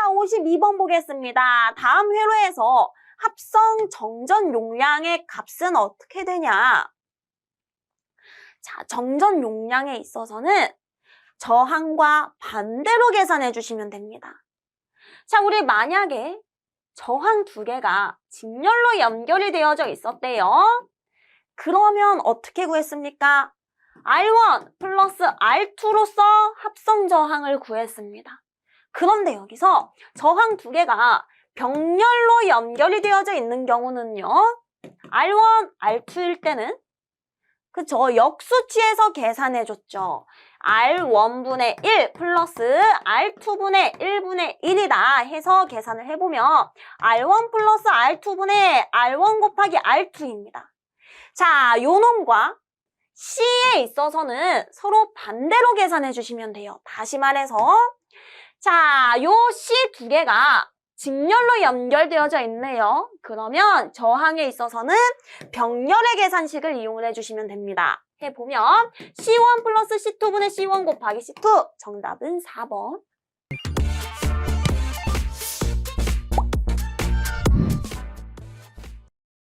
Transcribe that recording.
52번 보겠습니다. 다음 회로에서 합성 정전 용량의 값은 어떻게 되냐? 자, 정전 용량에 있어서는 저항과 반대로 계산해 주시면 됩니다. 자, 우리 만약에 저항 두 개가 직렬로 연결이 되어져 있었대요. 그러면 어떻게 구했습니까? R1 플러스 R2로서 합성 저항을 구했습니다. 그런데 여기서 저항 두 개가 병렬로 연결이 되어져 있는 경우는요. R1, R2일 때는 그쵸 역수치에서 계산해줬죠. R1분의 1 플러스 R2분의 1분의 1이다 해서 계산을 해보면 R1 플러스 R2분의 R1 곱하기 R2입니다. 자, 요 놈과 C에 있어서는 서로 반대로 계산해 주시면 돼요. 다시 말해서 자, 요 C 두 개가 직렬로 연결되어져 있네요. 그러면 저항에 있어서는 병렬의 계산식을 이용을 해주시면 됩니다. 해보면 C1 플러스 C2분의 C1 곱하기 C2 정답은 4번